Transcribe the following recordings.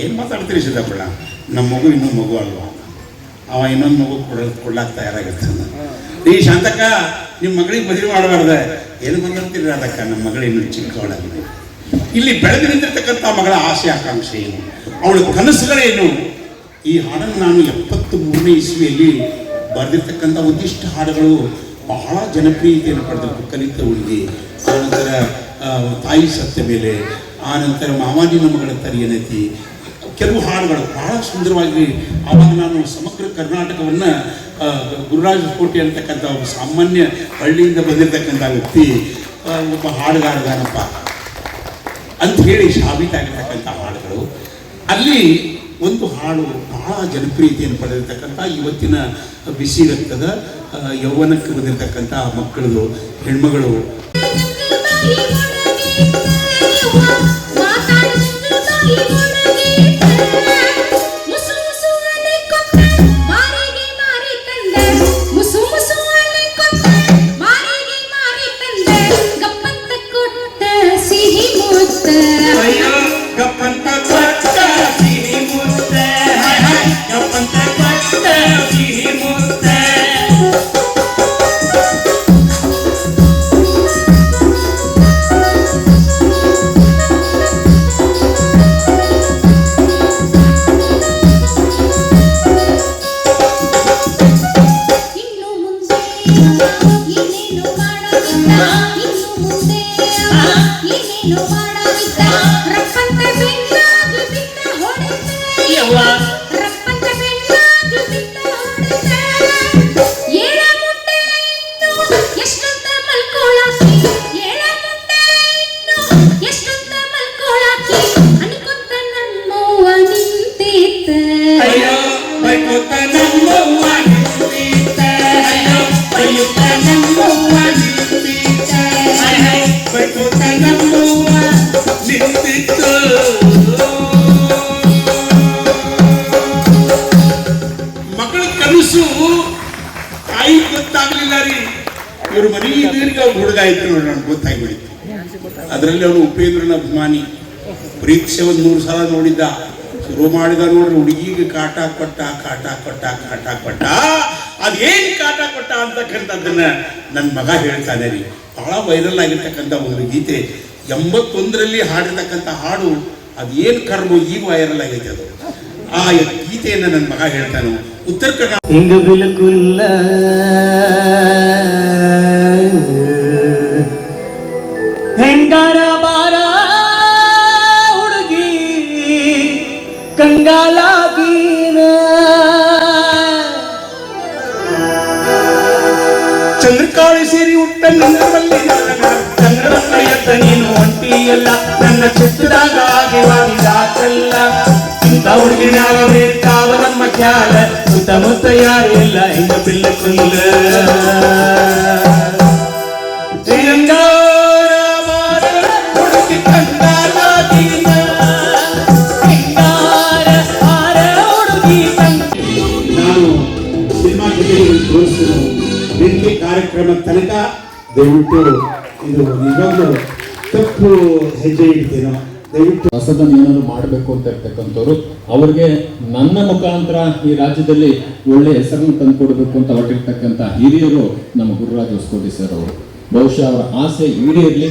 ಏನು ಮಾತಾಡ್ತೀರಿ ಸಿದ್ದಪ್ಪಣ್ಣ? ನಮ್ಮ ಮಗು ಇನ್ನೊಂದು ಮಗು ಅಲ್ವಾ? ಅವ ಇನ್ನೊಂದು ಮಗು ಕೊಡ ಕೊಡ್ಲಾಕ್ ತಯಾರಾಗಿರ್ತಾನೆ ಈ ಶಾಂತಕ್ಕ ನಿಮ್ಮ ಮಗಳಿಗೆ ಮದುವೆ ಮಾಡಬಾರ್ದೆ. ಏನು ಬಂದಿರ್ತೀರಿ ಅದಕ್ಕ ನಮ್ಮ ಮಗಳು ಇನ್ನೊಂದು ಚಿಕ್ಕವಳಾಗಿದೆ. ಇಲ್ಲಿ ಬೆಳೆದು ನಿಂತಿರ್ತಕ್ಕಂಥ ಮಗಳ ಆಸೆ ಆಕಾಂಕ್ಷೆ ಏನು? ಅವಳ ಕನಸುಗಳೇನು? ಈ ಹಾಡನ್ನು ನಾನು ಎಪ್ಪತ್ತು ಮೂರನೇ ಇಸ್ವಿಯಲ್ಲಿ ಬರೆದಿರ್ತಕ್ಕಂಥ ಒಂದಿಷ್ಟು ಹಾಡುಗಳು ಬಹಳ ಜನಪ್ರಿಯತೆಯನ್ನು ಪಡೆದಿತ್ತು ಕಲಿತ ಹುಡುಗಿ. ಆನಂತರ ತಾಯಿ ಸತ್ತ ಮೇಲೆ ಆನಂತರ ನಮ್ಮ ಮಗಳ ತರಿಯನತಿ ಕೆಲವು ಹಾಡುಗಳು ಬಹಳ ಸುಂದರವಾಗಿ ಆವಾಗ ನಾನು ಸಮಗ್ರ ಕರ್ನಾಟಕವನ್ನು ಗುರುರಾಜ ಕೋಟೆ ಅಂತಕ್ಕಂಥ ಒಬ್ಬ ಸಾಮಾನ್ಯ ಹಳ್ಳಿಯಿಂದ ಬಂದಿರತಕ್ಕಂಥ ವ್ಯಕ್ತಿ ಒಬ್ಬ ಹಾಡುಗಾರದಾನಪ್ಪ ಅಂತ ಹೇಳಿ ಸಾಬೀತಾಗಿರ್ತಕ್ಕಂಥ ಹಾಡುಗಳು ಅಲ್ಲಿ ಒಂದು ಹಾಡು ಬಹಳ ಜನಪ್ರಿಯತೆಯನ್ನು ಪಡೆದಿರ್ತಕ್ಕಂಥ ಇವತ್ತಿನ ಬಿಸಿ ರಕ್ತದ ಯೌವನಕ್ಕೆ ಬಂದಿರತಕ್ಕಂಥ ಮಕ್ಕಳದು ಹೆಣ್ಮಗಳು ಅಯ್ಯೋ ಇದ್ರು ನೋಡಿ ನನಗೆ ಗೊತ್ತಾಗ್ಬಿಡಿತ್ತು ಅದರಲ್ಲಿ ಅವನು ಉಪೇಂದ್ರನ ಅಭಿಮಾನಿ. ಪರೀಕ್ಷೆ ಒಂದು ಮೂರು ಸಲ ನೋಡಿದ್ದ. ಶುರು ಮಾಡಿದ ನೋಡ್ರಿ ಹುಡುಗಿಗೆ ಕಾಟ ಕೊಟ್ಟ ಕಾಟ ಕೊಟ್ಟ ಕಾಟ ಕೊಟ್ಟ. ಅದೇನು ಕಾಟ ಕೊಟ್ಟ ಅಂತಕ್ಕಂಥದ್ದನ್ನ ನನ್ನ ಮಗ ಹೇಳ್ತಾನೆ ರೀ ಬಹಳ ವೈರಲ್ ಆಗಿರ್ತಕ್ಕಂಥ ಒಂದು ಗೀತೆ. ಎಂಬತ್ತೊಂದರಲ್ಲಿ ಹಾಡಿರ್ತಕ್ಕಂಥ ಹಾಡು ಅದೇನು ಕರ್ಮ ಈಗ ವೈರಲ್ ಆಗೈತೆ ಅದು. ಆ ಗೀತೆಯನ್ನು ನನ್ನ ಮಗ ಹೇಳ್ತಾನು. ಉತ್ತರ ಕರ್ನಾಟಕ ಹೆಂಗಾರ ಬಾರ ಹುಡುಗಿ ಕಂಗಾಲಾಗೀನ ಚಂದ್ರಕಾಳಿ ಸೇರಿ ಉಟ್ಟ ನಿನ್ನರಲ್ಲಿ ಚಂದ್ರನ ಎದ್ದ ನೀನು ಒಂಟಿಯಲ್ಲ ನನ್ನ ಚಿತ್ರದಾಗ ಆಗಿವಾಗಿದಾಕಲ್ಲ ಇಂಥ ಹುಡುಗಿನಾಗ ಬೇಕಾವ ನಮ್ಮ ಖ್ಯಾಲ ಸುತ್ತಮುತ್ತ ಯಾರಿಲ್ಲ ಹಿಂಗ ಬಿಲ್ಲ ಕುಲ್ಲ ತನಕ ದಯವಿಟ್ಟು ಇದು ನಿಜವಾಗ್ಲೂ ತಪ್ಪು ಹೆಜ್ಜೆ ಇಡ್ತೀನೋ? ದಯವಿಟ್ಟು ಹೊಸದನ್ನು ಏನಾದ್ರು ಮಾಡಬೇಕು ಅಂತ ಇರ್ತಕ್ಕಂಥವ್ರು, ಅವ್ರಿಗೆ ನನ್ನ ಮುಖಾಂತರ ಈ ರಾಜ್ಯದಲ್ಲಿ ಒಳ್ಳೆ ಹೆಸರನ್ನು ತಂದುಕೊಡ್ಬೇಕು ಅಂತ ಹೊರಟಿರ್ತಕ್ಕಂಥ ಹಿರಿಯರು ನಮ್ಮ ಗುರುರಾಜ್ ಹೊಸಕೋಟಿ ಸರ್ ಅವರು. ಬಹುಶಃ ಅವರ ಆಸೆ ಈಡೇರಲಿ.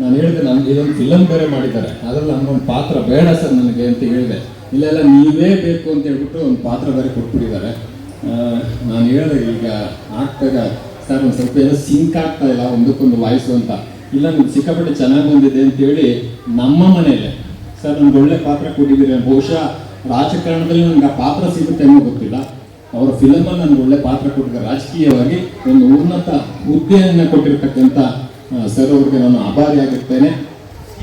ನಾನು ಹೇಳಿದೆ ನನ್ಗೆ ಇದೊಂದು ಫಿಲಮ್ ಬೇರೆ ಮಾಡಿದ್ದಾರೆ. ಅದರಲ್ಲಿ ನನಗೊಂದು ಪಾತ್ರ ಬೇಡ ಸರ್ ನನಗೆ ಅಂತ ಹೇಳಿದೆ. ಇಲ್ಲೆಲ್ಲ ನೀವೇ ಬೇಕು ಅಂತ ಹೇಳ್ಬಿಟ್ಟು ಒಂದು ಪಾತ್ರ ಬೇರೆ ಕೊಟ್ಬಿಟ್ಟಿದ್ದಾರೆ. ನಾನು ಹೇಳಿದೆ, ಈಗ ಆಗ್ತಾಗ ಸರ್ ಒಂದು ಸ್ವಲ್ಪ ಏನೋ ಸಿಂಕ್ ಆಗ್ತಾ ಇಲ್ಲ ಒಂದಕ್ಕೊಂದು ವಾಯ್ಸು ಅಂತ. ಇಲ್ಲ ನಿಮ್ಗೆ ಸಿಕ್ಕಾಪಟ್ಟೆ ಚೆನ್ನಾಗಿ ಬಂದಿದೆ ಅಂತೇಳಿ ನಮ್ಮ ಮನೇಲೆ ಸರ್, ನಮ್ಗೆ ಒಳ್ಳೆ ಪಾತ್ರ ಕೊಟ್ಟಿದ್ದೀರಿ. ಬಹುಶಃ ರಾಜಕಾರಣದಲ್ಲಿ ನನಗೆ ಆ ಪಾತ್ರ ಸಿಗುತ್ತೆ ಅನ್ನೋ ಗೊತ್ತಿಲ್ಲ. ಅವರ ಫಿಲಮಲ್ಲಿ ನನಗೆ ಒಳ್ಳೆ ಪಾತ್ರ ಕೊಟ್ಟಿದ್ದಾರೆ. ರಾಜಕೀಯವಾಗಿ ಒಂದು ಉನ್ನತ ಹುದ್ದೆಯನ್ನು ಕೊಟ್ಟಿರ್ತಕ್ಕಂಥ ಸರ್ ಅವ್ರಿಗೆ ನಾನು ಆಭಾರಿಯಾಗಿರ್ತೇನೆ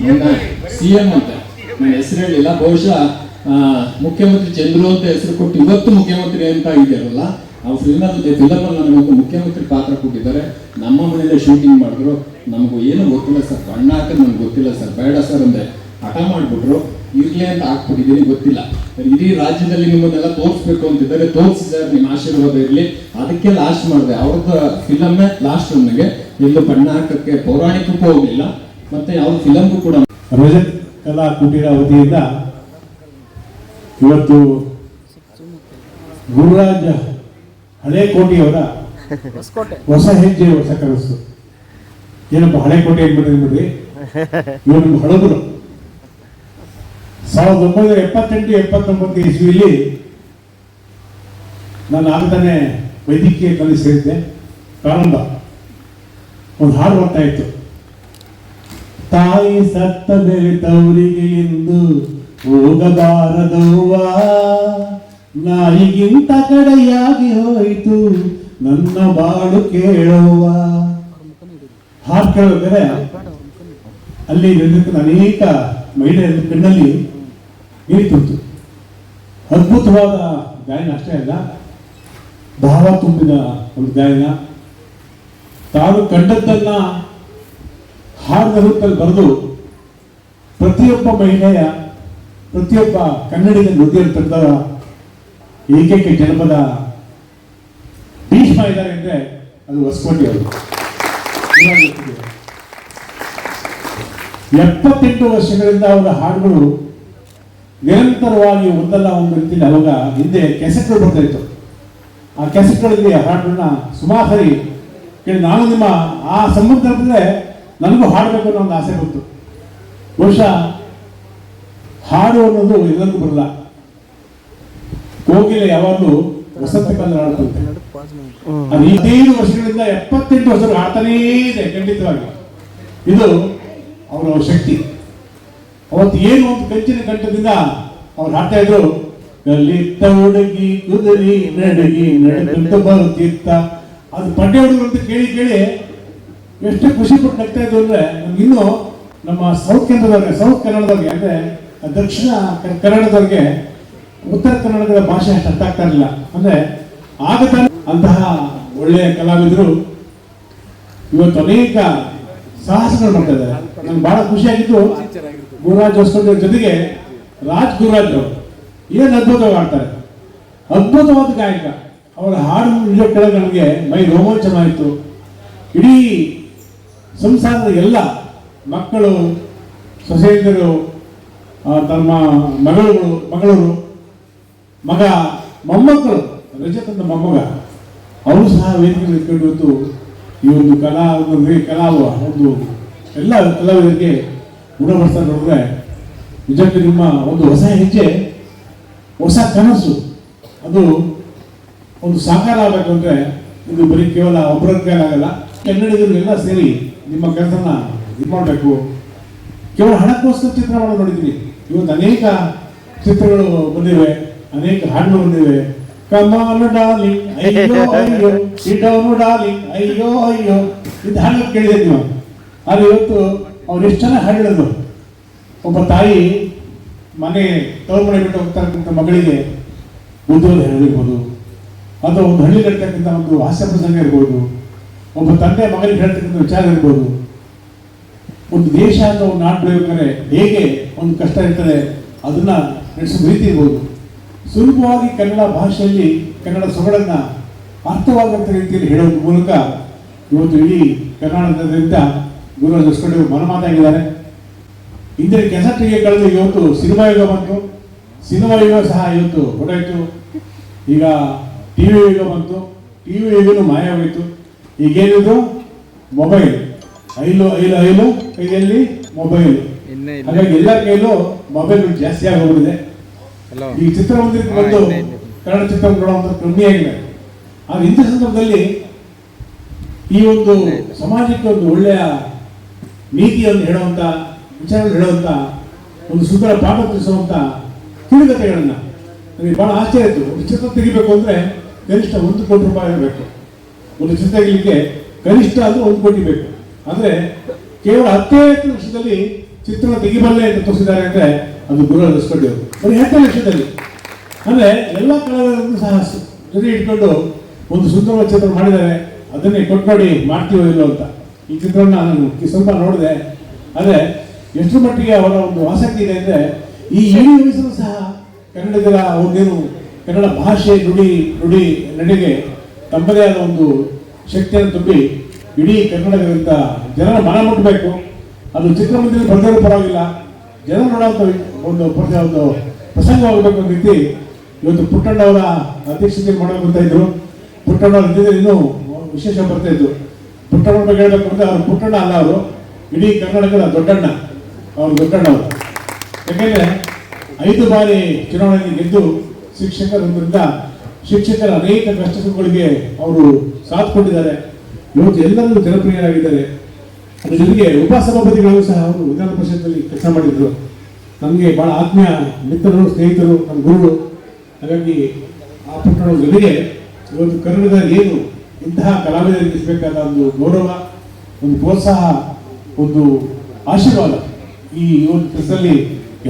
ನನ್ನ ಸಿ ಎಂ ಅಂತ. ನನ್ನ ಹೆಸರು ಹೇಳಿಲ್ಲ ಬಹುಶಃ ಮುಖ್ಯಮಂತ್ರಿ ಚಂದ್ರು ಅಂತ ಹೆಸರು ಕೊಟ್ಟು ಇವತ್ತು ಮುಖ್ಯಮಂತ್ರಿ ಅಂತ ಇದೆಯಲ್ಲ ಆ ಫಿಲ್ಮಲ್ಲಿ ಫಿಲಮಲ್ಲಿ ನಮಗೆ ಮುಖ್ಯಮಂತ್ರಿ ಪಾತ್ರ ಕೊಟ್ಟಿದ್ದಾರೆ. ನಮ್ಮ ಮನೆಯಲ್ಲೇ ಶೂಟಿಂಗ್ ಮಾಡಿದ್ರು. ನಮಗೂ ಏನು ಗೊತ್ತಿಲ್ಲ ಸರ್. ಬಣ್ಣ ಹಾಕೋದು ನನಗೆ ಗೊತ್ತಿಲ್ಲ ಸರ್. ಬೇಡ ಸರ್ ಅಂದೆ. ಹಠ ಮಾಡಿಬಿಟ್ರು. ಇರ್ಲಿ ಅಂತ ಹಾಕ್ಬಿಟ್ಟಿದ್ದೀನಿ, ಗೊತ್ತಿಲ್ಲ. ಇಡೀ ರಾಜ್ಯದಲ್ಲಿ ನಿಮ್ಮನ್ನೆಲ್ಲ ತೋರಿಸ್ಬೇಕು ಅಂತಿದ್ದಾರೆ. ತೋರಿಸಿ ನಿಮ್ಮ ಆಶೀರ್ವಾದ ಇರಲಿ. ಅದಕ್ಕೆ ಲಾಸ್ಟ್ ಮಾಡಿದೆ. ಅವ್ರದ್ದು ಫಿಲಮ್ಮೇ ಲಾಸ್ಟ್ ನನಗೆ ಎಲ್ಲೂ ಬಣ್ಣ ಹಾಕಕ್ಕೆ ಪೌರಾಣಿಕಕ್ಕೂ ಹೋಗಲಿಲ್ಲ. ಮತ್ತೆ ಯಾವ ಫಿಲಮ್ಗೂ ಕೂಡ ರಜತ್ ಕಲಾ ಕುಟೀರ ಅವಧಿಯಿಂದ ಇವತ್ತು ಗುರುರಾಜ ಹಳೆ ಕೋಟೆಯವರ ಹೊಸ ಹೆಜ್ಜೆ ಹೊಸ ಕನಸು. ಏನಪ್ಪ ಹಳೆ ಕೋಟೆ ಏನ್ಬಿಟ್ರಿ ಬಿಡ್ರಿ ಇವರು ಹಳದರು ಹಳಬರು. ಸಾವಿರದ ಒಂಬೈನೂರ ಎಪ್ಪತ್ತೆಂಟು ಎಪ್ಪತ್ತೊಂಬತ್ತು ಇಸ್ವಿಯಲ್ಲಿ ನಾನು ಆಗ್ತಾನೆ ವೈದ್ಯಕೀಯ ಕಲಿಸಿ ಸೇರಿದ್ದೆ. ಪ್ರಾರಂಭ. ಒಂದು ಹಾಡು ಬರ್ತಾ ಇತ್ತು. ತಾಯಿ ಸತ್ತ ಮೇಲೆ ತವರಿಗೆ ಎಂದು ಹೋಗಬಾರದವ್ವ ನಾಯಿಗಿಂತ ಕಡೆಯಾಗಿ ಹೋಯಿತು. ನನ್ನ ಬಾಳು ಕೇಳುವ. ಹಾಡು ಕೇಳಿದ್ರೆ ಅಲ್ಲಿ ನಿರ್ಮಿತ ಅನೇಕ ಮಹಿಳೆಯರ ಕಣ್ಣಲ್ಲಿ ತುಂಬಿತು ಅದ್ಭುತವಾದ ಗಾಯನ, ಅಷ್ಟೇ ಅಲ್ಲ, ಭಾವ ತುಂಬಿದ ಒಂದು ಗಾಯನ. ತಾನು ಕಂಡದ್ದನ್ನ ಹಾಡಿನ ರೂಪದಲ್ಲಿ ಬರೆದು ಪ್ರತಿಯೊಬ್ಬ ಮಹಿಳೆಯ, ಪ್ರತಿಯೊಬ್ಬ ಕನ್ನಡಿಗ ನೃತ್ಯ ಏಕೈಕ ಜನಪದ ಭೀಷ್ಮ ಇದ್ದಾರೆ ಅಂದ್ರೆ ಅದು ಹೊಸಕೋಟಿ ಅವರು. ಎಪ್ಪತ್ತೆಂಟು ವರ್ಷಗಳಿಂದ ಅವರ ಹಾಡುಗಳು ನಿರಂತರವಾಗಿ ಒಂದಲ್ಲ ಒಂದು ರೀತಿಯಲ್ಲಿ ಅವಾಗ ಹಿಂದೆ ಕೆಸೆಟ್ಗಳು ಬರ್ತಾ ಇತ್ತು. ಆ ಕೆಸೆಟ್ಗಳಲ್ಲಿ ಹಾಡನ್ನ ಸುಮಾರು ಸರಿ ಕೇಳಿ, ನಾನು ನಿಮ್ಮ ಆ ಸಂಬಂಧದಲ್ಲಿ ನನಗೂ ಹಾಡಬೇಕು ಅನ್ನೋ ಒಂದು ಆಸೆ ಬಂತು. ಬಹುಶಃ ಹಾಡು ಅನ್ನೋದು ಎಲ್ಲರಿಗೂ ಬರಲ್ಲ. ಕೋಗಿಲೆ ಯಾವಾಗಲೂ ವಸಂತ ಕಾಲ ಆಡುತ್ತಂತೆ ಅದು ಹದಿನೈದು ವರ್ಷಗಳಿಂದ ಎಪ್ಪತ್ತೆಂಟು ವರ್ಷ ಹಾಡ್ತಾನೇ ಇದೆ ಖಂಡಿತವಾಗಿ. ಇದು ಅವರ ಶಕ್ತಿ. ಅವತ್ತು ಏನು ಒಂದು ಕಂಚಿನ ಕಂಠದಿಂದ ಅವ್ರು ಹಾಡ್ತಾ ಇದ್ರು ಕಲಿತ ಹುಡುಗಿ ಕುದುರಿ ನಡಗಿ ನಡೆದಂತ ಬರುತ್ತಿತ್ತ. ಅದು ಪಡ್ಡೆ ಹುಡುಗರು ಅಂತ ಕೇಳಿ ಕೇಳಿ ಎಷ್ಟು ಖುಷಿ ಪಟ್ಟು ನಗ್ತಾ ಇದ್ರು ಅಂದ್ರೆ ನಮ್ಗೆ ಇನ್ನೂ ನಮ್ಮ ಸೌತ್ ಕೇಂದ್ರದವ್ರಿಗೆ ಸೌತ್ ಕನ್ನಡದವ್ರಿಗೆ ಅಂದ್ರೆ ದಕ್ಷಿಣ ಕನ್ನಡದವ್ರಿಗೆ ಉತ್ತರ ಕನ್ನಡದ ಭಾಷೆ ಅಷ್ಟು ಅರ್ಥ ಆಗ್ತಾ ಇರಲಿಲ್ಲ. ಅಂದ್ರೆ ಆಗ ಅಂತಹ ಒಳ್ಳೆಯ ಕಲಾವಿದರು ಇವತ್ತು ಅನೇಕ ಸಾಹಸಗಳು ಮಾಡ್ತಾ ಇದ್ದಾರೆ. ನಂಗೆ ಬಹಳ ಖುಷಿಯಾಗಿದ್ದು ಗುರುರಾಜ್ ಹೊಸಕೋಟೆ ಜೊತೆಗೆ ರಾಜ್ ಗುರುರಾಜ್ ಅವರು. ಏನು ಅದ್ಭುತವಾಗಿ ಆಡ್ತಾರೆ ಅದ್ಭುತವಾದ ಗಾಯಕ. ಅವರ ಹಾಡು ನಿಜ ಕೆಳಗೆ ನನಗೆ ಮೈ ರೋಮಾಂಚನ ಆಯಿತು. ಇಡೀ ಸಂಸಾರದ ಎಲ್ಲ ಮಕ್ಕಳು, ಸೊಸೆಯಂದಿರು ತಮ್ಮ ಮಗಳು, ಮಗಳರು ಮಗ, ಮೊಮ್ಮಕ್ಕಳು ರಜತ್ ಅಂತ ಮೊಮ್ಮಗ, ಅವರು ಸಹ ವೇದಿಕೆ ಇಟ್ಕೊಂಡು ಇವತ್ತು ಈ ಒಂದು ಕಲಾ ಒಂದು ಕಲಾ ಒಂದು ಎಲ್ಲ ಕಲಾವಿದರಿಗೆ ಗುಣಪಡಿಸ್ತಾ ನೋಡಿದ್ರೆ ನಿಜಕ್ಕೆ ನಿಮ್ಮ ಒಂದು ಹೊಸ ಹೆಜ್ಜೆ, ಹೊಸ ಕನಸು. ಅದು ಒಂದು ಸಾಕಾರ ಆಗಬೇಕಂದ್ರೆ ಇದು ಬರೀ ಕೇವಲ ಒಬ್ಬರ ಆಗಲ್ಲ. ಕನ್ನಡಿಗರಿಗೆಲ್ಲ ಸೇರಿ ನಿಮ್ಮ ಕೆಲಸನ ಇದು ಮಾಡಬೇಕು. ಕೇವಲ ಹಣಕ್ಕೋಸ್ಕರ ಚಿತ್ರ ಮಾಡೋದು ನೋಡಿದ್ದೀನಿ ಇವತ್ತು ಅನೇಕ ಚಿತ್ರಗಳು ಬಂದಿವೆ. ಅನೇಕ ಹಣ್ಣು ಬಂದಿವೆ ಕಮಾನು ಡಾಲಿ, ಅಯ್ಯೋ ಅಯ್ಯೋ ಸಿಡೌನು ಡಾಲಿ, ಅಯ್ಯೋ ಅಯ್ಯೋ. ಇದು ಹಾಡು ಕೇಳಿದೆ ನೀವು. ಆದ್ರೆ ಇವತ್ತು ಅವ್ರು ಎಷ್ಟು ಚೆನ್ನಾಗಿ ಹಾಡು ಹೇಳಿದ್ರು ಒಬ್ಬ ತಾಯಿ ಮನೆ ತೋರ್ಮನೆ ಮನೆ ಬಿಟ್ಟು ಹೋಗ್ತಕ್ಕಂಥ ಮಗಳಿಗೆ ಉದ್ಯೋಗ ಹೇಳಿರ್ಬೋದು ಅಥವಾ ಒಂದು ಹಳ್ಳಿ ಹೇಳ್ತಕ್ಕಂಥ ಒಂದು ಹಾಸ್ಯ ಪ್ರಸಂಗ ಇರ್ಬೋದು. ಒಬ್ಬ ತಂದೆ ಮಗನಿಗೆ ಹೇಳ್ತಕ್ಕಂಥ ವಿಚಾರ ಇರ್ಬೋದು. ಒಂದು ದೇಶ ಅಥವಾ ಒಂದು ನಾಡು ಹೇಗೆ ಒಂದು ಕಷ್ಟ ಇರ್ತದೆ, ಅದನ್ನ ನಡೆಸೋ ರೀತಿ ಇರ್ಬೋದು. ಸುಲಭವಾಗಿ ಕನ್ನಡ ಭಾಷೆಯಲ್ಲಿ ಕನ್ನಡ ಸೊಗಡನ್ನು ಅರ್ಥವಾಗುವಂಥ ರೀತಿಯಲ್ಲಿ ಹೇಳೋದ್ರ ಮೂಲಕ ಇವತ್ತು ಇಡೀ ಕರ್ನಾಟಕದಿಂದ ಗುರುರಾಜ್ ಅವರು ಮನಮಾತಾಗಿದ್ದಾರೆ. ಇಂದಿನ ಕೆಸಟ್ಟಿಗೆ ಕಳೆದು ಇವತ್ತು ಸಿನಿಮಾ ಯುಗ ಬಂತು. ಸಿನಿಮಾ ಯುಗ ಸಹ ಇವತ್ತು ಹೊರಟಾಯ್ತು. ಈಗ ಟಿ ವಿ ಯುಗ ಬಂತು. ಟಿವಿ ಯುಗನು ಮಾಯವಾಯಿತು. ಈಗೇನಿದು? ಮೊಬೈಲ್. ಐಲು ಐಲು ಐಲು ಕೈಯಲ್ಲಿ ಮೊಬೈಲ್. ಹಾಗಾಗಿ ಎಲ್ಲ ಕೈಲೂ ಮೊಬೈಲ್ ಜಾಸ್ತಿ ಆಗೋಗ್ಬಿಟ್ಟಿದೆ ಈ ಚಿತ್ರಮಂದಿರಕ್ಕೆ ಬಂದು ಕನ್ನಡ ಚಿತ್ರ ನೋಡುವಂತ ಕಮ್ಮಿ ಆಗಿದೆ. ಆದ್ರೆ ಇಂಥ ಸಂದರ್ಭದಲ್ಲಿ ಈ ಒಂದು ಸಮಾಜಕ್ಕೆ ಒಂದು ಒಳ್ಳೆಯ ನೀತಿಯನ್ನು ಹೇಳುವಂತ ವಿಚಾರಗಳು ಹೇಳುವಂತ ಒಂದು ಸುಂದರ ಪಾಠ ತಿಳಿಸುವಂತ ಕಿರುಗತೆಗಳನ್ನ ನನಗೆ ಬಹಳ ಆಶ್ಚರ್ಯ ಇತ್ತು ಒಂದು ಚಿತ್ರ ತೆಗಿಬೇಕು ಅಂದ್ರೆ ಕನಿಷ್ಠ ಒಂದು ಕೋಟಿ ರೂಪಾಯಿ ಇರಬೇಕು ಒಂದು ಚಿತ್ರ ತೆಗಿಲಿಕ್ಕೆ ಕನಿಷ್ಠ ಅದು ಒಂದು ಕೋಟಿ ಬೇಕು. ಅಂದ್ರೆ ಕೇವಲ ಹತ್ತೇ ಹತ್ತು ಲಕ್ಷದಲ್ಲಿ ಚಿತ್ರ ತೆಗಿಬಲ್ಲೆ ಅಂತ ತೋರಿಸಿದ್ದಾರೆ ಅಂದ್ರೆ ಅದು ಗುರು ಅವರು ಬರೀ ಎಂಟು ಲಕ್ಷದಲ್ಲಿ ಅಂದ್ರೆ ಎಲ್ಲ ಕಲಾವಿದರನ್ನು ಸಹ ಜೊತೆ ಇಟ್ಕೊಂಡು ಒಂದು ಸುಂದರವಾದ ಚಿತ್ರ ಮಾಡಿದ್ದಾರೆ. ಅದನ್ನೇ ಕೊಟ್ಟು ಮಾಡ್ತೀವೋ ಇಲ್ಲೋ ಅಂತ. ಈ ಚಿತ್ರವನ್ನು ನಾನು ಸ್ವಲ್ಪ ನೋಡಿದೆ. ಆದರೆ ಎಷ್ಟು ಮಟ್ಟಿಗೆ ಅವರ ಒಂದು ಆಸಕ್ತಿ ಇದೆ ಅಂದ್ರೆ ಈ ವಯಸ್ಸನ್ನು ಸಹ ಕನ್ನಡಿಗರ ಅವ್ರಿಗೇನು ಕನ್ನಡ ಭಾಷೆ ನುಡಿ ನುಡಿ ನಡೆಗೆ ತಮ್ಮದೇ ಆದ ಒಂದು ಶಕ್ತಿಯನ್ನು ತುಂಬಿ ಇಡೀ ಕನ್ನಡದಿಂದ ಜನರ ಮನ ಮುಟ್ಟಬೇಕು ಅದು ಚಿತ್ರಮಂದಿರ ಬಂದರೂ ಪರವಾಗಿಲ್ಲ. ಜನ ನೋಡುವಂಥ ಒಂದು ಒಂದು ಪ್ರಸಂಗವಾಗಬೇಕು ಅಂತ ರೀತಿ ಇವತ್ತು ಪುಟ್ಟಣ್ಣವರ ಅಧ್ಯಕ್ಷತೆ ಮಾಡೋಕೆ ಬರ್ತಾ ಇದ್ರು. ಪುಟ್ಟಣ್ಣವ್ರ ಇದ್ದಿದ್ರೆ ಇನ್ನೂ ವಿಶೇಷ ಬರ್ತಾ ಇದ್ರು. ಪುಟ್ಟಣ್ಣ ಬಗ್ಗೆ ಹೇಳಬೇಕು ಅಂದರೆ ಅವ್ರು ಪುಟ್ಟಣ್ಣ ಅಲ್ಲ ಅವರು. ಇಡೀ ಕರ್ನಾಟಕದ ದೊಡ್ಡಣ್ಣ. ಅವ್ರು ದೊಡ್ಡಣ್ಣ ಅವರು. ಯಾಕೆಂದರೆ ಐದು ಬಾರಿ ಚುನಾವಣೆಯಲ್ಲಿ ಗೆದ್ದು ಶಿಕ್ಷಕರೊಂದರಿಂದ ಶಿಕ್ಷಕರ ಅನೇಕ ಕಷ್ಟ ಅವರು ಸಾಥ್ ಕೊಟ್ಟಿದ್ದಾರೆ. ಇವತ್ತು ಎಲ್ಲರೂ ಜನಪ್ರಿಯರಾಗಿದ್ದಾರೆ. ಅದ್ರ ಜೊತೆಗೆ ಉಪಸಭಾಪತಿಗಳು ಸಹ ಅವರು ವಿಧಾನ ಪರಿಷತ್ನಲ್ಲಿ ಕೆಲಸ ಮಾಡಿದ್ರು. ನಮಗೆ ಬಹಳ ಆತ್ಮೀಯ ಮಿತ್ರರು, ಸ್ನೇಹಿತರು ನಮ್ಮ ಗುರುಗಳು. ಹಾಗಾಗಿ ಆ ಪುಟ್ಟಣ ಜೊತೆಗೆ ಇವತ್ತು ಕನ್ನಡದ ಏನು ಇಂತಹ ಕಲಾವಿದರಿಗೆ ಸಿಗಬೇಕಾದ ಒಂದು ಗೌರವ, ಒಂದು ಪ್ರೋತ್ಸಾಹ, ಒಂದು ಆಶೀರ್ವಾದ ಈ ಒಂದು ಕೆಲಸದಲ್ಲಿ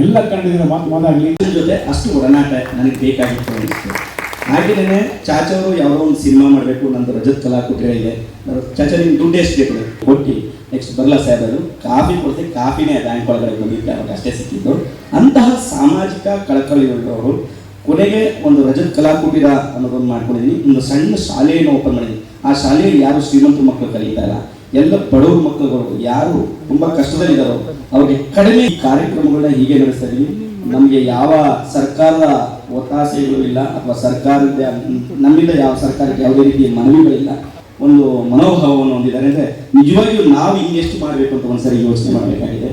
ಎಲ್ಲ ಕನ್ನಡಿಗರ ಮಾತು ಮಾತಾಗಲಿ ಜೊತೆ ಅಷ್ಟು ಒಡನಾಟ ನನಗೆ ಬೇಕಾಗಿತ್ತು ಅನಿಸ್ತು ಹಾಗೆಯೇ ಚಾಚವರು ಯಾವುದೋ ಒಂದು ಸಿನಿಮಾ ಮಾಡಬೇಕು, ನಂದು ರಜತ್ ಕಲಾಕುಟಿರ ಇದೆ. ಚಾಚಾ, ನಿಮ್ಗೆ ದುಡ್ಡು ಎಷ್ಟು ಬೇಕು? ನೆಕ್ಸ್ಟ್ ಬರಲ್ಲ ಸಾಹೇಬರು, ಕಾಫಿ ಕೊಡ್ತೀವಿ ಕಾಫಿನೇ ಬ್ಯಾಂಕ್ ಒಳಗಡೆ ಬಂದಿದ್ದೆ ಅವಾಗ ಅಷ್ಟೇ ಸಿಕ್ಕಿದ್ದು. ಅಂತಹ ಸಾಮಾಜಿಕ ಕಳಕಳಿಗಳವರು ಕೊನೆಗೆ ಒಂದು ರಜತ್ ಕಲಾಕುಟೀರ ಅನ್ನೋದೊಂದು ಮಾಡ್ಕೊಂಡಿದ್ದೀನಿ ಒಂದು ಸಣ್ಣ ಶಾಲೆಯನ್ನು ಓಪನ್ ಮಾಡಿದ್ದೀನಿ ಆ ಶಾಲೆಯಲ್ಲಿ ಯಾರು ಶ್ರೀಮಂತ ಮಕ್ಕಳು ಕಲಿತಾ ಇಲ್ಲ. ಎಲ್ಲ ಬಡವ್ರ ಮಕ್ಕಳುಗಳು, ಯಾರು ತುಂಬಾ ಕಷ್ಟದಲ್ಲಿದ್ದಾರೋ, ಅವ್ರಿಗೆ ಕಡಿಮೆ ಕಾರ್ಯಕ್ರಮಗಳನ್ನ ಹೀಗೆ ನಡೆಸ್ತಾ ಇದೀವಿ ನಮಗೆ ಯಾವ ಸರ್ಕಾರದ ಒತ್ತಾಸೆಗಳು ಇಲ್ಲ, ಅಥವಾ ಸರ್ಕಾರದ, ನಮ್ಮಿಂದ ಯಾವ ಸರ್ಕಾರಕ್ಕೆ ಯಾವುದೇ ರೀತಿಯ ಮನವಿಗಳಿಲ್ಲ. ಒಂದು ಮನೋಭಾವವನ್ನು ಹೊಂದಿದ್ದಾರೆ ಅಂದರೆ ನಿಜವಾಗಿಯೂ ನಾವು ಇನ್ನೆಷ್ಟು ಮಾಡಬೇಕು ಅಂತ ಒಂದ್ಸರಿ ಯೋಚನೆ ಮಾಡಬೇಕಾಗಿದೆ.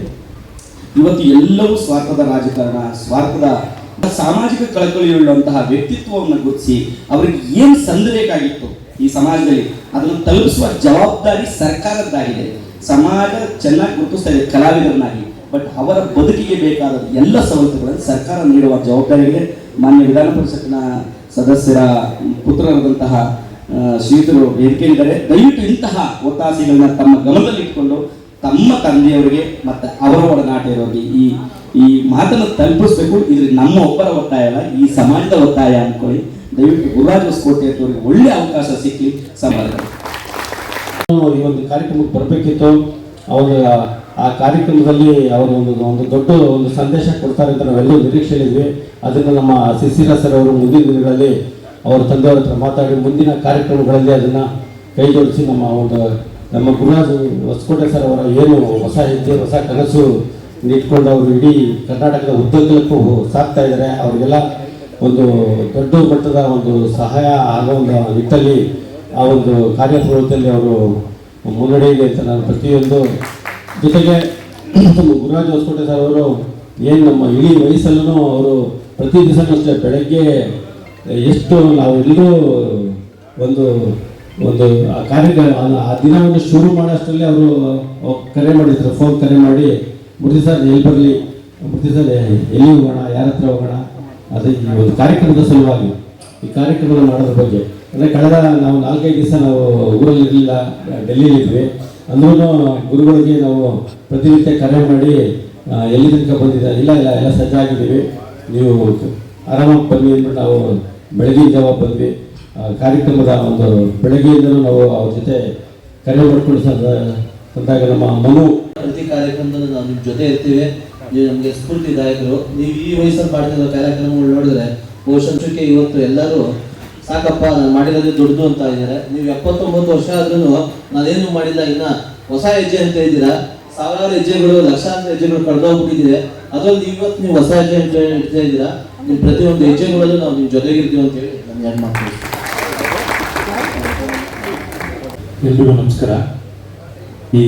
ಇವತ್ತು ಎಲ್ಲವೂ ಸ್ವಾರ್ಥದ ರಾಜಕಾರಣ, ಸ್ವಾರ್ಥದ ಸಾಮಾಜಿಕ ಕಳಕಳಿಯುಳ್ಳಂತಹ ವ್ಯಕ್ತಿತ್ವವನ್ನು ಗುರುತಿಸಿ ಅವರಿಗೆ ಏನು ಸಂದಬೇಕಾಗಿತ್ತು ಈ ಸಮಾಜದಲ್ಲಿ ಅದನ್ನು ತಲುಪಿಸುವ ಜವಾಬ್ದಾರಿ ಸರ್ಕಾರದ್ದಾಗಿದೆ. ಸಮಾಜ ಚೆನ್ನಾಗಿ ಗುರುತಿಸ್ತಾ ಇದೆ, ಕಲಾವಿದರನ್ನಾಗಿ. ಬಟ್ ಅವರ ಬದುಕಿಗೆ ಬೇಕಾದ ಎಲ್ಲ ಸವಲತ್ತುಗಳನ್ನು ಸರ್ಕಾರ ನೀಡುವ ಜವಾಬ್ದಾರಿ ಮಾನ್ಯ ವಿಧಾನ ಪರಿಷತ್ತಿನ ಸದಸ್ಯರ ಪುತ್ರರಾದಂತಹ ಆ, ಶ್ರೀಯುತರು ವೇದಿಕೆಯಿದ್ದಾರೆ ದಯವಿಟ್ಟು ಇಂತಹ ಒತ್ತಾಸೆಗಳನ್ನ ತಮ್ಮ ಗಮನದಲ್ಲಿಟ್ಟುಕೊಂಡು ತಮ್ಮ ತಂದೆಯವರಿಗೆ ಮತ್ತೆ ಅವರ ಒಡನಾಟ ಇರೋರಿಗೆ ಈ ಈ ಮಾತನ್ನು ತಲುಪಿಸ್ಬೇಕು. ಇದ್ರೆ ನಮ್ಮ ಒಬ್ಬರ ಒತ್ತಾಯ ಅಲ್ಲ ಈ ಸಮಾಜದ ಒತ್ತಾಯ ಅನ್ಕೊಳ್ಳಿ ದಯವಿಟ್ಟು ಗುರುರಾಜ್ ಅಂತವ್ರಿಗೆ ಒಳ್ಳೆ ಅವಕಾಶ ಸಿಕ್ಕಲಿ ಸಮಾಜ ಈ ಒಂದು ಕಾರ್ಯಕ್ರಮಕ್ಕೆ ಬರಬೇಕಿತ್ತು. ಅವರು ಆ ಕಾರ್ಯಕ್ರಮದಲ್ಲಿ ಅವರು ಒಂದು ಒಂದು ದೊಡ್ಡ ಒಂದು ಸಂದೇಶ ಕೊಡ್ತಾರೆ ಅಂತ ನಾವೆಲ್ಲರೂ ನಿರೀಕ್ಷೆಯಲ್ಲಿದ್ವಿ. ಅದನ್ನು ನಮ್ಮ ಸಿಸಿರ ಸರ್ ಅವರು ಮುಂದಿನ ದಿನಗಳಲ್ಲಿ ಅವರ ತಂದೆಯವರ ಹತ್ರ ಮಾತಾಡಿ ಮುಂದಿನ ಕಾರ್ಯಕ್ರಮಗಳಲ್ಲಿ ಅದನ್ನು ಕೈಜೋಡಿಸಿ ನಮ್ಮ ಒಂದು, ನಮ್ಮ ಗುರುರಾಜ್ ಹೊಸಕೋಟೆ ಸರ್ ಅವರ ಏನು ಹೊಸ ಹೆಜ್ಜೆ, ಹೊಸ ಕನಸು ಇಟ್ಕೊಂಡು ಅವರು ಇಡೀ ಕರ್ನಾಟಕದ ಉದ್ಯೋಗಕ್ಕೂ ಸಾಕ್ತಾ ಇದ್ದಾರೆ. ಅವರಿಗೆಲ್ಲ ಒಂದು ದೊಡ್ಡ ಮಟ್ಟದ ಒಂದು ಸಹಾಯ ಆಗೋ ಒಂದು ನಿಟ್ಟಲ್ಲಿ ಆ ಒಂದು ಕಾರ್ಯಪ್ರವೃತ್ತಿಯಲ್ಲಿ ಅವರು ಮುನ್ನಡೆಯಿದೆ ಅಂತ ನಾನು ಪ್ರತಿಯೊಂದು ಜೊತೆಗೆ ನಮ್ಮ ಗುರುರಾಜ್ ಹೊಸಕೋಟೆ ಸರ್ ಅವರು ಏನು ನಮ್ಮ ಇಡೀ ವಯಸ್ಸಲ್ಲೂ ಅವರು ಪ್ರತಿ ದಿವಸನೂ ಅಷ್ಟೇ ಬೆಳಗ್ಗೆ ಎಷ್ಟು ನಾವೆಲ್ಲರೂ ಒಂದು ಒಂದು, ಆ ಕಾರ್ಯಕ್ರಮ ಆ- ದಿನವನ್ನು ಶುರು ಮಾಡೋಷ್ಟರಲ್ಲಿ ಅವರು ಕರೆ ಮಾಡಿದ್ರು ಫೋನ್ ಕರೆ ಮಾಡಿ, ಮೂರ್ತಿ ಸರ್, ಎಲ್ಲಿ ಬರಲಿ? ಮೂರ್ತಿ ಸರ್ ಎಲ್ಲಿ ಹೋಗೋಣ? ಯಾರ ಹತ್ರ ಹೋಗೋಣ? ಅದೇ ಈ ಒಂದು ಕಾರ್ಯಕ್ರಮದ ಸಲುವಾಗಿ, ಈ ಕಾರ್ಯಕ್ರಮ ಮಾಡೋದ್ರ ಬಗ್ಗೆ. ಅಂದರೆ ಕಳೆದ ನಾವು ನಾಲ್ಕೈದು ದಿವಸ ನಾವು ಊರಲ್ಲಿ ಇರಲಿಲ್ಲ ಡೆಲ್ಲಿಯಲ್ಲಿದ್ವಿ. ಅಂದ್ರೂ ಗುರುಗಳಿಗೆ ನಾವು ಪ್ರತಿನಿತ್ಯ ಕರೆ ಮಾಡಿ ಎಲ್ಲಿ ತನಕ ಬಂದಿದ್ದಾರೆ? ಇಲ್ಲ ಇಲ್ಲ, ಎಲ್ಲ ಸಜ್ಜಾಗಿದ್ದೀವಿ. ನೀವು ಆರಾಮಾಗಿ ಬನ್ನಿ ಅಂದ್ಬಿಟ್ಟು ನಾವು ಬೆಳಗಿನ ಜಾವ ಬಂದ್ವಿ. ಕಾರ್ಯಕ್ರಮದ ಒಂದು ಬೆಳಗ್ಗೆಯಿಂದಲೂ ನಾವು ಅವ್ರ ಜೊತೆ ಕರೆ ಮಾಡ್ಕೊಂಡು ಸಂದಾಗ ನಮ್ಮ ಮನು. ಪ್ರತಿ ಕಾರ್ಯಕ್ರಮದಲ್ಲಿ ನಾವು ನಿಮ್ಮ ಜೊತೆ ಇರ್ತೀವಿ. ನೀವು ನಮಗೆ ಸ್ಫೂರ್ತಿದಾಯಕರು. ನೀವು ಈ ವಯಸ್ಸಲ್ಲಿ ಮಾಡ್ತಿರೋ ಕಾರ್ಯಕ್ರಮಗಳು ನೋಡಿದ್ರೆ ಬಹುಶಃಕ್ಕೆ ಇವತ್ತು ಎಲ್ಲರೂ ಸಾಕಪ್ಪ, ನಾನು ಮಾಡಿರೋದೇ ದೊಡ್ಡದು ಅಂತ ಇದ್ದಾರೆ. ನೀವು ಎಪ್ಪತ್ತೊಂಬತ್ತು ವರ್ಷ ಆದ್ರೂ ನಾನೇನು ಮಾಡಿಲ್ಲ, ಇನ್ನು ಹೊಸ ಹೆಜ್ಜೆ ಅಂತ ಇದ್ದೀರಾ? ಸಾವಿರಾರು ಹೆಜ್ಜೆಗಳು, ಲಕ್ಷಾಂತರ ಹೆಜ್ಜೆಗಳು ಕಳೆದೋಗ್ಬಿಟ್ಟಿದೆ. ಅದರಲ್ಲಿ ಇವತ್ತು ನೀವು ಹೊಸ ಹೆಜ್ಜೆ ಅಂತ ಇಡ್ತಾ ಇದ್ದೀರಾ? ನಿಮ್ಮ ಪ್ರತಿಯೊಂದು ಹೆಜ್ಜೆಗಳಲ್ಲೂ ನಾವು ನಿಮ್ಮ ಜೊತೆಗಿರ್ತೀವಿ ಅಂತ ಹೇಳಿ ನಾನು ಯಾರು ಮಾಡ್ತೀನಿ ಎಲ್ರಿಗೂ ನಮಸ್ಕಾರ. ಈ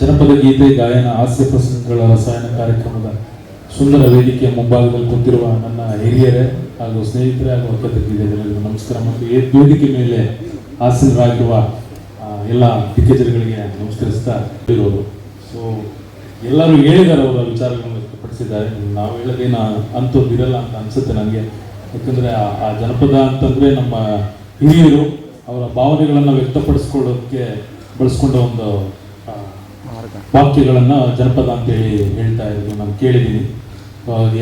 ಜನಪದ ಗೀತೆ, ಗಾಯನ, ಹಾಸ್ಯ ಪ್ರಸಂಗಗಳ ರಸಾಯನ ಕಾರ್ಯಕ್ರಮದ ಸುಂದರ ವೇದಿಕೆಯ ಮುಂಭಾಗದಲ್ಲಿ ಕುಂತಿರುವ ನನ್ನ ಹಿರಿಯರೇ ಹಾಗೂ ಸ್ನೇಹಿತರೇ ಹಾಗೂ ಅಕ್ಕತಕ್ಕಿದೆಲ್ಲರಿಗೂ ನಮಸ್ಕಾರ. ಮತ್ತು ಈ ವೇದಿಕೆ ಮೇಲೆ ಆಸೀನರಾಗಿರುವ ಎಲ್ಲ ದಿಗ್ಗಜರುಗಳಿಗೆ ನಮಸ್ಕರಿಸ್ತಾ ಇರೋದು. ಸೊ ಎಲ್ಲರೂ ಹೇಳಿದ್ದಾರೆ ಅವರ ವಿಚಾರಗಳನ್ನು ವ್ಯಕ್ತಪಡಿಸಿದ್ದಾರೆ ನಾವು ಹೇಳೋದೇನು ಅಂಥದ್ದು ಇರಲ್ಲ ಅಂತ ಅನ್ಸುತ್ತೆ ನನಗೆ. ಯಾಕಂದರೆ ಆ ಜನಪದ ಅಂತಂದರೆ ನಮ್ಮ ಹಿರಿಯರು ಅವರ ಭಾವನೆಗಳನ್ನು ವ್ಯಕ್ತಪಡಿಸ್ಕೊಳ್ಳೋದಕ್ಕೆ ಬಳಸ್ಕೊಂಡ ಒಂದು ವಾಕ್ಯಗಳನ್ನು ಜನಪದ ಅಂತೇಳಿ ಹೇಳ್ತಾ ಇದ್ರು ನಾನು ಕೇಳಿದ್ದೀನಿ.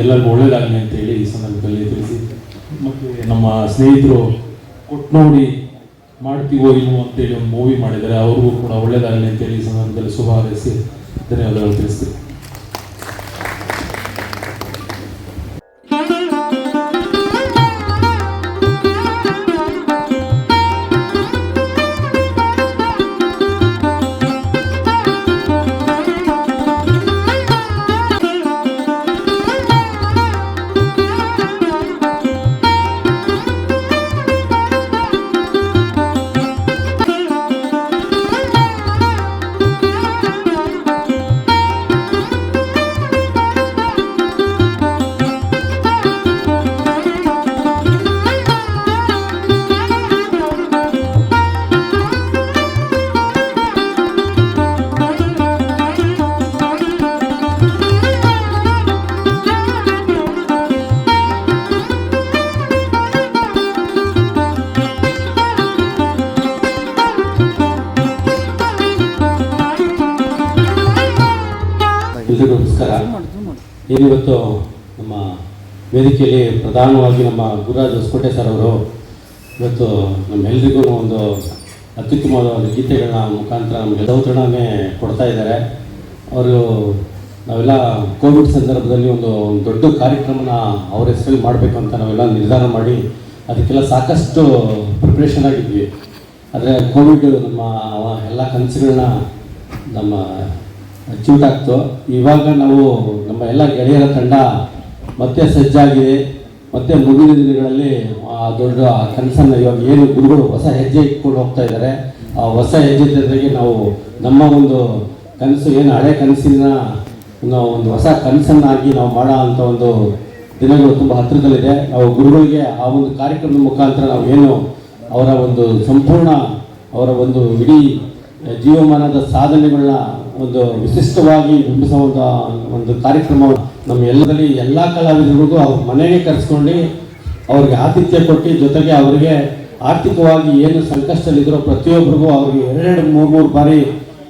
ಎಲ್ಲರಿಗೂ ಒಳ್ಳೇದಾಗಲಿ ಅಂತೇಳಿ ಈ ಸಂದರ್ಭದಲ್ಲಿ ತಿಳಿಸಿ. ಮತ್ತು ನಮ್ಮ ಸ್ನೇಹಿತರು ಕೊಟ್ಟು ನೋಡಿ ಮಾಡ್ತೀವೋ ಇಲ್ವೋ ಅಂತೇಳಿ ಒಂದು ಮೂವಿ ಮಾಡಿದ್ದಾರೆ. ಅವ್ರಿಗೂ ಕೂಡ ಒಳ್ಳೇದಾಗಲಿ ಅಂತೇಳಿ ಈ ಸಂದರ್ಭದಲ್ಲಿ ಶುಭ ಹಾರೈಸಿ ಧನ್ಯವಾದಗಳು ತಿಳಿಸ್ತೀನಿ. ಏನಿವತ್ತು ನಮ್ಮ ವೇದಿಕೆಯಲ್ಲಿ ಪ್ರಧಾನವಾಗಿ ನಮ್ಮ ಗುರುರಾಜ್ ಹೊಸಕೋಟೆ ಸರ್ ಅವರು, ಇವತ್ತು ನಮ್ಮೆಲ್ರಿಗೂ ಒಂದು ಅತ್ಯುತ್ತಮವಾದ ಗೀತೆಗಳನ್ನ ಮುಖಾಂತರ ನಮಗೆ ಕೊಡ್ತಾ ಇದ್ದಾರೆ. ಅವರು ನಾವೆಲ್ಲ ಕೋವಿಡ್ ಸಂದರ್ಭದಲ್ಲಿ ಒಂದು ಒಂದು ದೊಡ್ಡ ಕಾರ್ಯಕ್ರಮನ ಅವ್ರ ಹೆಸರಲ್ಲಿ ಮಾಡಬೇಕು ಅಂತ ನಾವೆಲ್ಲ ನಿರ್ಧಾರ ಮಾಡಿ ಅದಕ್ಕೆಲ್ಲ ಸಾಕಷ್ಟು ಪ್ರಿಪ್ರೇಷನ್ ಆಗಿದ್ವಿ. ಆದರೆ ಕೋವಿಡ್ ನಮ್ಮ ಎಲ್ಲ ಕನಸುಗಳನ್ನ ನಮ್ಮ ಅಚೀವ್ ಆಗ್ತು ಇವಾಗ ನಾವು ನಮ್ಮ ಎಲ್ಲ ಗೆಳೆಯರ ತಂಡ ಮತ್ತೆ ಸಜ್ಜಾಗಿದೆ. ಮತ್ತೆ ಮುಂದಿನ ದಿನಗಳಲ್ಲಿ ಆ ದೊಡ್ಡ ಕನಸನ್ನು ಇವಾಗ ಏನು ಗುರುಗಳು ಹೊಸ ಹೆಜ್ಜೆ ಇಟ್ಕೊಂಡು ಹೋಗ್ತಾ ಇದ್ದಾರೆ ಆ ಹೊಸ ಹೆಜ್ಜೆ ಜೊತೆಗೆ ನಾವು ನಮ್ಮ ಒಂದು ಕನಸು, ಏನು ಹಳೆ ಕನಸಿನ ನಾವು ಒಂದು ಹೊಸ ಕನಸನ್ನಾಗಿ ನಾವು ಮಾಡೋ ಅಂಥ ಒಂದು ದಿನಗಳು ತುಂಬ ಹತ್ತಿರದಲ್ಲಿದೆ. ನಾವು ಗುರುಗಳಿಗೆ ಆ ಒಂದು ಕಾರ್ಯಕ್ರಮದ ಮುಖಾಂತರ ನಾವು ಏನು ಅವರ ಒಂದು ಸಂಪೂರ್ಣ, ಅವರ ಒಂದು ಇಡೀ ಜೀವಮಾನದ ಸಾಧನೆಗಳನ್ನ ಒಂದು ವಿಶಿಷ್ಟವಾಗಿ ಬಿಂಬಿಸುವಂಥ ಒಂದು ಕಾರ್ಯಕ್ರಮ ನಮ್ಮ ಎಲ್ಲದಲ್ಲಿ ಎಲ್ಲ ಕಲಾವಿದರಿಗೂ ಅವ್ರ ಮನೆಗೆ ಕರೆಸ್ಕೊಂಡು ಅವ್ರಿಗೆ ಆತಿಥ್ಯ ಕೊಟ್ಟು ಜೊತೆಗೆ ಅವರಿಗೆ ಆರ್ಥಿಕವಾಗಿ ಏನು ಸಂಕಷ್ಟದಲ್ಲಿದ್ದರೋ ಪ್ರತಿಯೊಬ್ಬರಿಗೂ ಅವ್ರಿಗೆ ಎರಡೆರಡು ಮೂರು ಮೂರು ಬಾರಿ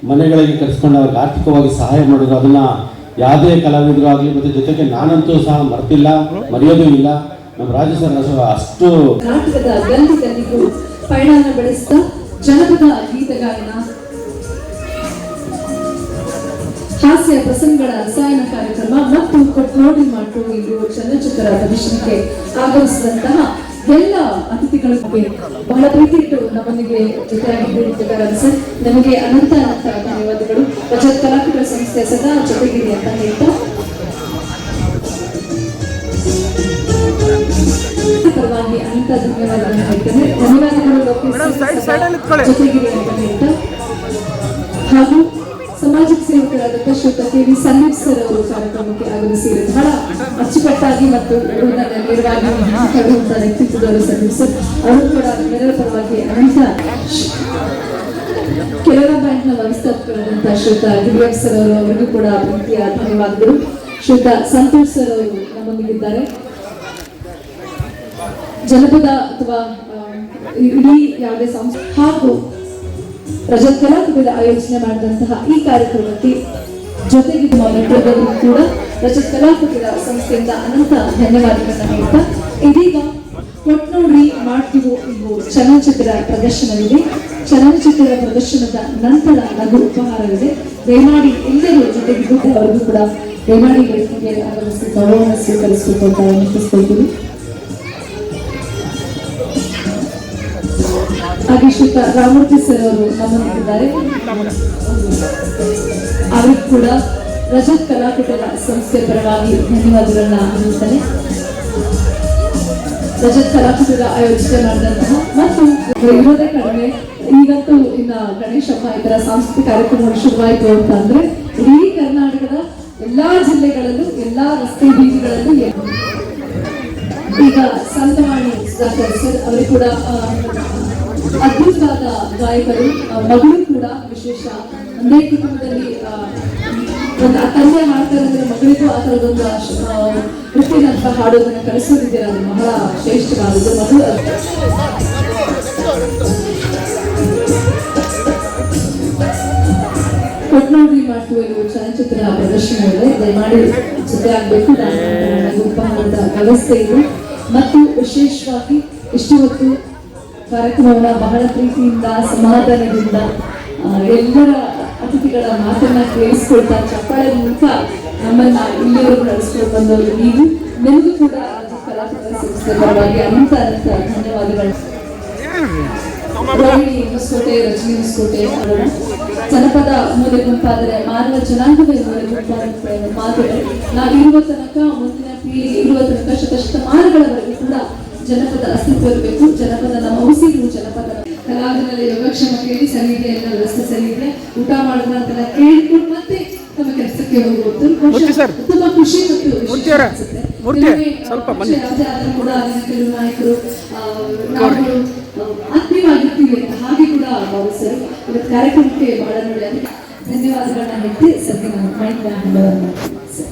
ಮನೆಗಳಿಗೆ ಕರೆಸ್ಕೊಂಡು ಅವ್ರಿಗೆ ಆರ್ಥಿಕವಾಗಿ ಸಹಾಯ ಮಾಡೋದು, ಅದನ್ನು ಯಾವುದೇ ಕಲಾವಿದರು ಆಗಲಿ ಮತ್ತು ಜೊತೆಗೆ ನಾನಂತೂ ಸಹ ಮರ್ತಿಲ್ಲ, ಮರೆಯೋದೂ ಇಲ್ಲ. ನಮ್ಮ ರಾಜ್ಯ ಸರ್ ಅಷ್ಟು ಗಲ್ಲಿಗೂ ಪಯಣನ ಬೆಳೆಸ್ತಾ ಜನಪದ ಗೀತ ಹಾಸ್ಯ ಪ್ರಸಂಗಗಳ ರಸಾಯನ ಕಾರ್ಯಕ್ರಮ ಮತ್ತು ಕೊಟ್ನೋಡಿ ಮಾಡು ಇದು ಚಲನಚಿತ್ರ ಪ್ರದರ್ಶನಕ್ಕೆ ಆಗಮಿಸಿದಂತಹ ಎಲ್ಲ ಅತಿಥಿಗಳಿಗೆ ಬಹಳ ಪ್ರೀತಿ ಇಟ್ಟು ಜೊತೆಯಾಗಿ ಜೊತೆಯಾಗಿದ್ದಾರೆ ಸರ್. ನಮಗೆ ಅನಂತ ಅನಂತ ಧನ್ಯವಾದಗಳು. ರಜತ್ ಕಲಾಕೃತ ಸಂಸ್ಥೆ ಸದಾ ಜೊತೆಗಿದೆ ಅಂತ ಹೇಳ್ತಾ. ಪರವಾಗಿ ಅನಂತ ಧನ್ಯವಾದಗಳನ್ನು ಹೇಳ್ತೇನೆ. ಧನ್ಯವಾದಗಳು ಜೊತೆಗಿದೆ ಅಂತ ಹೇಳ್ತಾ. ಹಾಗೂ ಸಮಾಜ ಸೇವಕರಾದ ಶ್ರೀಯುತ ಕೆ ವಿ ಸಂದೀಪ್ ಸರ್ ಅವರು ಕಾರ್ಯಕ್ರಮಕ್ಕೆ ಆಗಮಿಸಿ ಬಹಳ ಅಚ್ಚುಕಟ್ಟಾಗಿ ಮತ್ತು ನೇರವಾಗಿ ಕರೆಯುವಂತಹ ವ್ಯಕ್ತಿತ್ವದವರು ಸಂದೀಪ್ ಸರ್ ಅವರು ಕೂಡ ಎಲ್ಲರ ಪರವಾಗಿ ಅನಂತ ಕೆನರಾ ಬ್ಯಾಂಕ್ನ ವ್ಯವಸ್ಥಾಪಕರಾದಂತಹ ಶ್ರೀಯುತ ಗಿರಿಯರ್ ಸರ್ ಅವರು ಅವರಿಗೂ ಕೂಡ ಪ್ರೀತಿಯ ಧನ್ಯವಾದಗಳು. ಶ್ರೀಯುತ ಸಂತೋಷ್ ಸರ್ ಅವರು ನಮ್ಮೊಂದಿಗಿದ್ದಾರೆ. ಜನಪದ ಅಥವಾ ಇಡೀ ಯಾವುದೇ ಸಂಸ್ಥೆ ಹಾಗೂ ರಜತ್ ಕಲಾಕೃತಿದ ಆಯೋಜನೆ ಮಾಡಿದಂತಹ ಈ ಕಾರ್ಯಕ್ರಮಕ್ಕೆ ಜೊತೆಗೆ ಮೆಟ್ರೋದವರು ಕೂಡ. ರಜತ್ ಕಲಾಕೃತಿದ ಸಂಸ್ಥೆಯಿಂದ ಅನಂತ ಧನ್ಯವಾದಗಳನ್ನು ಹೇಳ್ತಾ, ಇದೀಗ ಕೊಟ್ನೋಡ್ರಿ ಮಾಡ್ತೀವೋ ಇವು ಚಲನಚಿತ್ರ ಪ್ರದರ್ಶನವಿದೆ. ಚಲನಚಿತ್ರ ಪ್ರದರ್ಶನದ ನಂತರ ನಗು ಉಪಹಾರವಿದೆ. ದಯಮಾಡಿ ಎಲ್ಲರೂ ಜೊತೆಗಿದ್ದು ಅವರಿಗೂ ಕೂಡ ದಯಮಾಡಿ ವೇದಿಕೆಗೆ ಆಗಮಿಸಿ ಗೌರವವನ್ನು ಸ್ವೀಕರಿಸಬೇಕು ಅಂತ ವಿನಂತಿಸ್ಕೊಳ್ತೀವಿ ಹಾಗೆ ರಾಮೂರ್ತಿ ಸರ್ ಅವರು ನಮ್ಮೊಂದಿಗಿದ್ದಾರೆ ಅವರು ಕೂಡ ರಜತ್ ಕಲಾಕುಟದ ಸಂಸ್ಥೆ ಪರವಾಗಿ ಧನ್ಯವಾದಗಳನ್ನ ಹೇಳ್ತಾನೆ ರಜತ್ ಕಲಾಕುಟದ ಆಯೋಜಿತ ಮಾಡಿದಂತಹ ಮತ್ತು ಇರೋದೇ ಕಡಿಮೆ, ಈಗಂತೂ ಇನ್ನ ಗಣೇಶ ಹಬ್ಬ ಈ ಸಾಂಸ್ಕೃತಿಕ ಕಾರ್ಯಕ್ರಮಗಳು ಶುರುವಾಯಿತು ಅಂತ ಅಂದ್ರೆ ಇಡೀ ಕರ್ನಾಟಕದ ಎಲ್ಲಾ ಜಿಲ್ಲೆಗಳಲ್ಲೂ, ಎಲ್ಲಾ ರಸ್ತೆ ಬೀದಿಗಳಲ್ಲೂ ಈಗ ಸಂತವಾಣಿ ಸರ್ ಅವರು ಕೂಡ ಅದ್ಭುತವಾದ ಗಾಯಕರು ಮಗಳು ಕೂಡ ವಿಶೇಷ. ಒಂದೇ ಕುಟುಂಬದಲ್ಲಿ ಒಂದು ತಂದೆ ಹಾಡ್ತಾರೆ ಅಂದ್ರೆ ಮಗಳಿಗೂ ಆ ಥರದೊಂದು ವೃತ್ತಿನಂತ ಹಾಡೋದನ್ನ ಕಲಿಸೋದಿದ್ದೀರ ಅದು ಬಹಳ ಶ್ರೇಷ್ಠವಾದದ್ದು. ಮಗಳು ಕೊಟ್ನೋಡಿ ಮಾಡ್ತೀವಿ ಚಲನಚಿತ್ರ ಪ್ರದರ್ಶನ ಇದೆ ದಯಮಾಡಿ ಜೊತೆ ಆಗಬೇಕು. ಉಪಹಾರದ ವ್ಯವಸ್ಥೆ ಇದೆ. ಮತ್ತು ವಿಶೇಷವಾಗಿ ಇಷ್ಟು ಹೊತ್ತು ಕಾರ್ಯಕ್ರಮವನ್ನ ಬಹಳ ಪ್ರೀತಿಯಿಂದ, ಸಮಾಧಾನದಿಂದ ಎಲ್ಲರ ಅತಿಥಿಗಳ ಮಾತನ್ನ ಕೇಳಿಸ್ಕೊಳ್ತಾ, ಚಪ್ಪಾಳೆ ಮೂಲಕ ನಮ್ಮನ್ನ ಇಲ್ಲಿವರೆಗೂ ನಡೆಸ್ಕೊಂಡು ಬಂದವರು ನೀವು. ನಿಮಗೂ ಕೂಡ ಕಲಾಕೃತ ಸಂಸ್ಥೆ ಪರವಾಗಿ ಅನಂತ ಅನಂತ ಧನ್ಯವಾದಗಳು. ರೋಹಿಣಿ ಹೊಸಕೋಟೆ ರಜನಿ ಹೊಸಕೋಟೆ ಅವರ ಜನಪದ ಮೂಲೆ ಗುಂಪಾದರೆ ಮಾನವ ಜನಾಂಗದ ಮೂಲೆ ಅನ್ನೋ ಮಾತುಗಳು. ನಾವು ಇರುವ ತನಕ ಮುಂದಿನ ಪೀಳಿಗೆ ಇರುವ ತನಕ ಶತಶತಮಾನಗಳವರೆಗೂ ಕೂಡ ಜನಪದ ಅಸ್ತಿತ್ವ ಇರಬೇಕು ಜನಪದ ನಮ್ಮ ಉಸಿರು ಜನಪದ ಕಲಾವಿದರಲ್ಲಿ ಯೋಗಕ್ಷೇಮ ಕೇಳಿ ಸರಿಯಿದೆ ಎಲ್ಲ ವ್ಯವಸ್ಥೆ ಸರಿ ಊಟ ಮಾಡಿದ ಅಂತೆಲ್ಲ ಕೇಳಿಕೊಂಡು ಮತ್ತೆ ತಮ್ಮ ಕೆಲಸಕ್ಕೆ ಹೋಗುವುದು. ತುಂಬಾ ಖುಷಿ ಮತ್ತು ಅನಿಸುತ್ತೆ. ಸ್ವಲ್ಪ ಕೆಲವೊಮ್ಮೆ, ಯಾವುದೇ ಆದ್ರೂ ಕೂಡ ಕೆಲವು ನಾಯಕರು ನಾವುಗಳು ಆತ್ಮೀಯವಾಗಿರ್ತೀವಿ ಅಂತ ಹಾಗೆ ಕೂಡ ಭಾವಿಸರು ಇವತ್ತು ಕಾರ್ಯಕ್ರಮಕ್ಕೆ ಬಹಳ ನೋಡಿ. ಧನ್ಯವಾದಗಳನ್ನ ಹೇಳ್ತಿ. ಸದ್ಯ ನಾನು ಮೈಕ್ ಹ್ಯಾಂಡ್ ಓವರ್ ಮಾಡ್ತೀನಿ ಸರ್.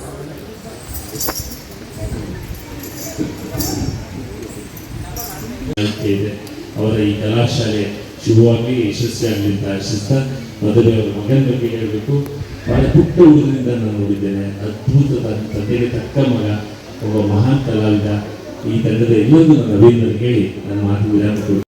ನಂಬಿಕೆ ಇದೆ ಅವರ ಈ ಕಲಾಶಾಲೆ ಶುಭವಾಗಿ ಯಶಸ್ವಿಯಾಗಲಿ ಅಂತ ಆಶಿಸ್ತಾ ಮೊದಲೇ ಅವರ ಮಗನ ಬಗ್ಗೆ ಹೇಳಬೇಕು ಬಹಳ ಪುಟ್ಟ ಹುಡುಗರಿಂದ ನಾನು ನೋಡಿದ್ದೇನೆ ಅದ್ಭುತ ತಂದೆಗೆ ತಕ್ಕ ಮಗ, ಒಬ್ಬ ಮಹಾನ್ ಕಲಾವಿದ ಈ ತಂಡದ ಇನ್ನೊಂದು ನಾನು ಅಭಿನಂದನೆ ಹೇಳಿ ನನ್ನ ಮಾತು ವಿರಾಮ.